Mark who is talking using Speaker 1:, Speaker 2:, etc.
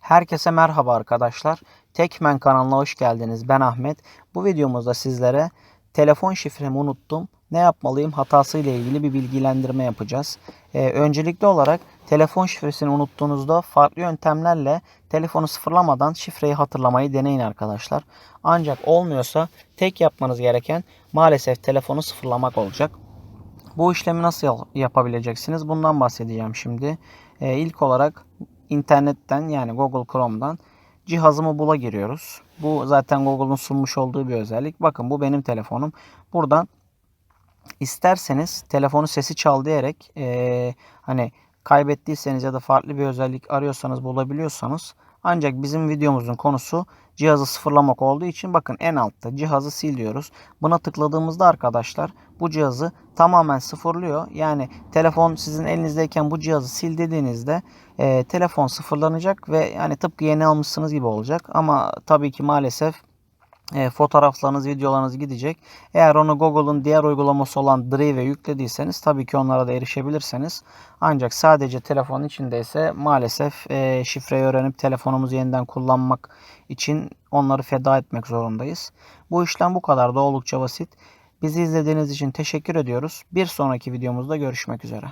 Speaker 1: Herkese merhaba arkadaşlar. Tekmen kanalına hoş geldiniz. Ben Ahmet. Bu videomuzda sizlere telefon şifremi unuttum. Ne yapmalıyım hatası ile ilgili bir bilgilendirme yapacağız. Ee, öncelikli olarak telefon şifresini unuttuğunuzda farklı yöntemlerle telefonu sıfırlamadan şifreyi hatırlamayı deneyin arkadaşlar. Ancak olmuyorsa tek yapmanız gereken maalesef telefonu sıfırlamak olacak. Bu işlemi nasıl yap- yapabileceksiniz? Bundan bahsedeceğim şimdi. Ee, ilk olarak internetten yani Google Chrome'dan cihazımı bula giriyoruz. Bu zaten Google'un sunmuş olduğu bir özellik. Bakın bu benim telefonum. Buradan isterseniz telefonu sesi çal diyerek eee, hani kaybettiyseniz ya da farklı bir özellik arıyorsanız bulabiliyorsanız ancak bizim videomuzun konusu cihazı sıfırlamak olduğu için bakın en altta cihazı sil diyoruz. Buna tıkladığımızda arkadaşlar bu cihazı tamamen sıfırlıyor. Yani telefon sizin elinizdeyken bu cihazı sil dediğinizde eee, telefon sıfırlanacak ve yani tıpkı yeni almışsınız gibi olacak. Ama tabii ki maalesef e, fotoğraflarınız, videolarınız gidecek. Eğer onu Google'un diğer uygulaması olan Drive'e yüklediyseniz tabii ki onlara da erişebilirsiniz. Ancak sadece telefonun içindeyse maalesef e, şifreyi öğrenip telefonumuzu yeniden kullanmak için onları feda etmek zorundayız. Bu işlem bu kadar da oldukça basit. Bizi izlediğiniz için teşekkür ediyoruz. Bir sonraki videomuzda görüşmek üzere.